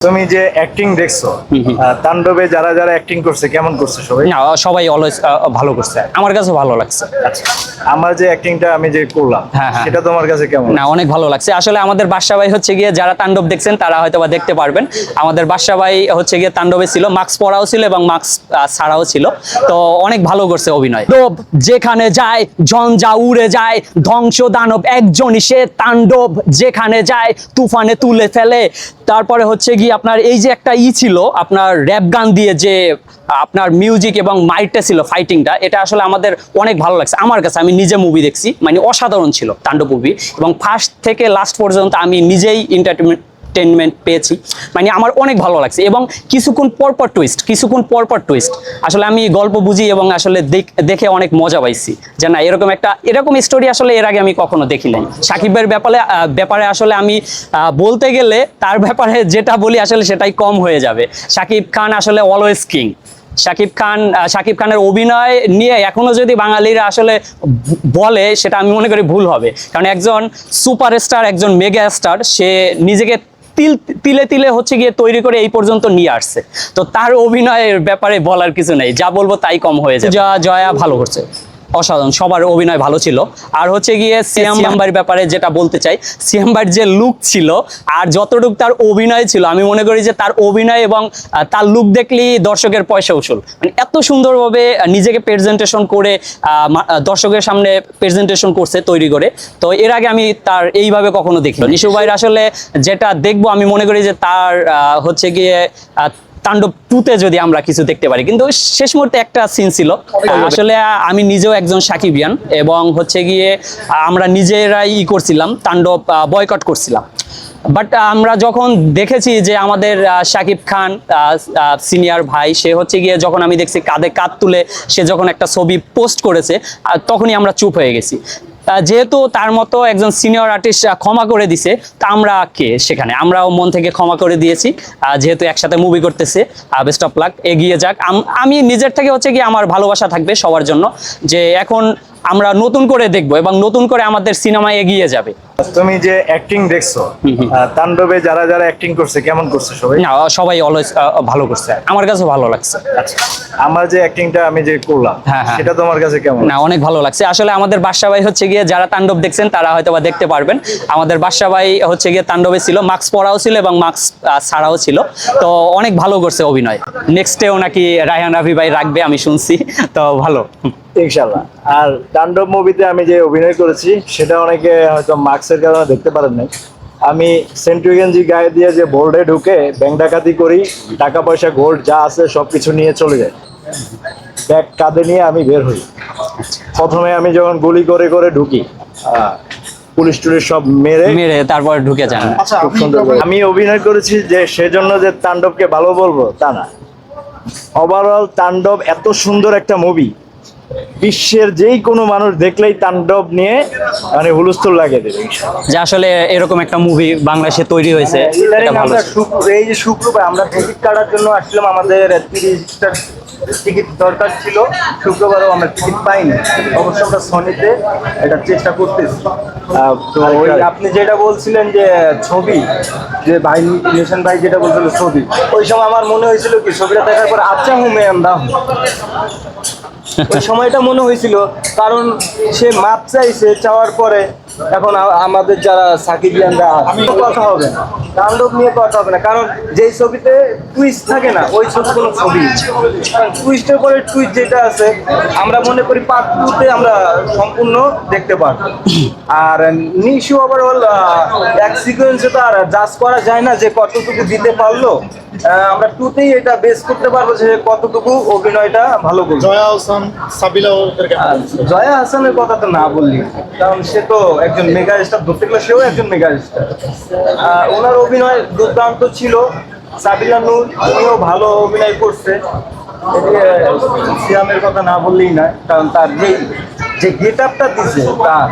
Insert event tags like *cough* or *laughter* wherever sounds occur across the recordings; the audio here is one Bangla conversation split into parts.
তুমি যে অ্যাক্টিং দেখছ তাণ্ডবে যারা যারা অ্যাক্টিং করছে কেমন করছে সবাই? না সবাই অলওয়েজ ভালো করছে। আমার কাছে ভালো লাগছে। আচ্ছা আমার যে অ্যাক্টিংটা আমি যে করলাম হ্যাঁ, হ্যাঁ। সেটা তোমার কাছে কেমন? না অনেক ভালো লাগছে। আসলে আমাদের বাদশা ভাই হচ্ছে গিয়ে যারা তাণ্ডব দেখছেন তারা হয়তো বা দেখতে পারবেন। আমাদের বাদশা ভাই হচ্ছে গিয়ে তাণ্ডবে ছিল মাস্ক পরাও ছিল এবং মাস্ক ছাড়াও ছিল। তো অনেক ভালো করছে অভিনয়। তাণ্ডব যেখানে যায় ঝঞ্ঝা উড়ে যায় ধ্বংস দানব একজনই সে তাণ্ডব যেখানে যায় তুফানে তুলে ফেলে। তারপরে হচ্ছে গিয়ে আপনার এই যে একটা ই ছিল, আপনার র্যাপ গান দিয়ে যে, আপনার মিউজিক এবং মাইটটা ছিল ফাইটিংটা এটা আসলে আমাদের অনেক ভালো লাগছে। আমার কাছে, আমি নিজে মুভি দেখছি মানে অসাধারণ ছিল তাণ্ডব মুভি এবং ফার্স্ট থেকে লাস্ট পর্যন্ত আমি নিজেই এন্টারটেনমেন্ট এন্টারটেনমেন্ট পেয়েছি। মানে আমার অনেক ভালো লাগছে এবং কিছুক্ষণ পরপর টুইস্ট কিছুক্ষণ পরপর টুইস্ট আসলে আমি গল্প বুঝি এবং আসলে দেখ- অনেক মজা পাইছি যে না, এরকম একটা, এরকম স্টোরি আসলে এর আগে আমি কখনো দেখি নাই। সাকিবের ব্যাপারে ব্যাপারে আসলে আমি বলতে গেলে তার ব্যাপারে যেটা বলি আসলে সেটাই কম হয়ে যাবে। সাকিব খান আসলে অলওয়েজ কিং শাকিব খান শাকিব খানের অভিনয় নিয়ে এখনও যদি বাঙালিরা আসলে বলে সেটা আমি মনে করি ভুল হবে। কারণ একজন সুপারস্টার একজন মেগা স্টার সে নিজেকে তিল, তিলে তিলে হচ্ছে গিয়ে তৈরি করে এই পর্যন্ত নিয়ে আসছে। তো তার অভিনয়ের ব্যাপারে বলার কিছু নেই। যা বলব তাই কম হয়েছে জয়া জয়া ভালো করছে। অসাধারণ সবার অভিনয় ভালো ছিল। আর হচ্ছে গিয়ে সিয়াম ব্যাপারে যেটা বলতে চাই সিয়াম্বার যে লুক ছিল আর যতটুকু তার অভিনয় ছিল আমি মনে করি যে তার অভিনয় এবং তার লুক দেখলেই দর্শকের পয়সা উসুল। মানে এত সুন্দরভাবে নিজেকে প্রেজেন্টেশন করে আহ, দর্শকের সামনে প্রেজেন্টেশন করছে তৈরি করে। তো এর আগে আমি তার এইভাবে কখনো দেখি নিশু ভাইয়ের আসলে যেটা দেখব আমি মনে করি যে তার আহ, হচ্ছে গিয়ে তাণ্ডব টুতে যদি আমরা কিছু দেখতে পারি। কিন্তু শেষ মুহূর্তে একটা সিন ছিল। আসলে আমি নিজেও একজন সাকিবিয়ান এবং হচ্ছে গিয়ে আমরা নিজেরাই ই করছিলাম তাণ্ডব বয়কট করছিলাম। বাট আমরা যখন দেখেছি যে আমাদের শাকিব খান সিনিয়র ভাই সে হচ্ছে গিয়ে যখন আমি দেখছি কাঁধে কাঁধ তুলে সে যখন একটা ছবি পোস্ট করেছে তখনই আমরা চুপ হয়ে গেছি। যেহেতু তার মতো একজন সিনিয়র আর্টিস্ট ক্ষমা করে দিছে, তা আমরা কে সেখানে? আমরাও মন থেকে ক্ষমা করে দিয়েছি। যেহেতু একসাথে মুভি করতেছে বেস্ট অফ লাক এগিয়ে যাক। আমি নিজের থেকে হচ্ছে কি আমার ভালোবাসা থাকবে সবার জন্য। যে এখন আমরা নতুন করে দেখব এবং নতুন করে আমাদের সিনেমা এগিয়ে যাবে। তুমি যে অ্যাক্টিং দেখছ। তাণ্ডবে যারা যারা অ্যাক্টিং করছে কেমন করছে সবাই? না সবাই অলওয়েজ ভালো করছে। আমার কাছে ভালো লাগছে। আচ্ছা আমার যে অ্যাক্টিংটা আমি যে করলাম হ্যাঁ, হ্যাঁ। সেটা তোমার কাছে কেমন না অনেক ভালো লাগছে। আসলে আমাদের বাদশা ভাই হচ্ছে গিয়ে যারা তাণ্ডব দেখছেন তারা হয়তো বা দেখতে পারবেন। আমাদের বাদশা ভাই হচ্ছে গিয়ে তাণ্ডবে ছিল মাস্ক পরাও ছিল এবং মাস্ক ছাড়াও ছিল। তো অনেক ভালো করছে অভিনয়। নেক্সটেও নাকি রায়হান রাফি ভাই রাখবে আমি শুনছি। তো ভালো। ইনশাল্লাহ আর তাণ্ডব মুভিতে আমি যে অভিনয় করেছি সেটা অনেকে হয়তো মার্কসের কারণে দেখতে পারেন নাই। আমি সেন্টুই গেঞ্জি গায়ে দিয়ে যে বোর্ডে ঢুকে ব্যাংক ডাকাতি করি টাকা পয়সা গোল্ড যা আছে সবকিছু নিয়ে চলে যায় ব্যাগ কাঁধে নিয়ে আমি বের হই। প্রথমে আমি যখন গুলি করে করে ঢুকি আহ, পুলিশ টুলিশ সব মেরে মেরে তারপর ঢুকে যান। খুব সুন্দর আমি অভিনয় করেছি যে সেজন্য যে তাণ্ডবকে ভালো বলব তা না। ওভারঅল তাণ্ডব এত সুন্দর একটা মুভি বিশ্বের যেই কোনো মানুষ দেখলেই তাণ্ডব নিয়ে মানে হুলস্থুল লাগিয়ে দেবে যে আসলে এরকম একটা মুভি বাংলাদেশে তৈরি হয়েছে এই যে শুক্রবার আমরা টিকিট কাটার জন্য আসলাম আমাদের তিরিশটা টিকিট দরকার ছিল শুক্রবারও আমরা টিকিট পাইনি। অবশ্য আমরা সনিতে এটা চেষ্টা করতেছি। তো ওই ওই আপনি যেটা বলছিলেন যে ছবি যে ভাই নিশান ভাই যেটা বলছিল ছবি ওই সময় আমার মনে হয়েছিল কি ছবিটা দেখার পর আচ্ছা হুমে আমরা *laughs* ওই সময়টা মনে হয়েছিল কারণ সে মাপ চাইছে চাওয়ার পরে এখন আমাদের যারা সাকিবিয়ানরা কথা হবে না। তাণ্ডব নিয়ে কথা হবে না কারণ যেই ছবিতে টুইস্ট থাকে না ওই ছবি। কোনো ছবি টুইস্টের পরে টুইস্ট যেটা আছে আমরা মনে করি পার্ট টুতে আমরা সম্পূর্ণ দেখতে পারব। আর নিশু ওভারঅল এক সিকোয়েন্সে তো আর জাজ করা যায় না যে কতটুকু দিতে পারল। আমরা টুতেই এটা বেস করতে পারব যে কতটুকু অভিনয়টা ভালো করল জয়া হোসেন সাবিলা জয়া হাসানের কথা তো না বললি কারণ সে তো একজন মেগা স্টার ধরতে গেলে সেও একজন মেগা স্টার ওনার অভিনয় দুর্দান্ত ছিল সাবিলা নূর উনিও ভালো অভিনয় করছে। সিয়ামের কথা না বললেই না কারণ তার যেই যে গেট আপটা দিছে তার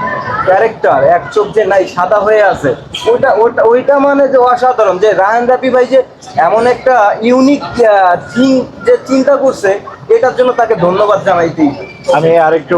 ক্যারেক্টার এক চোখ যে নাই, সাদা হয়ে আছে। ওইটা ওটা ওইটা মানে যে অসাধারণ, যে রায়ন রাফি ভাই যে এমন একটা ইউনিক থিং যে চিন্তা করছে, এটার জন্য তাকে ধন্যবাদ জানাইতেই। আমি আরেকটু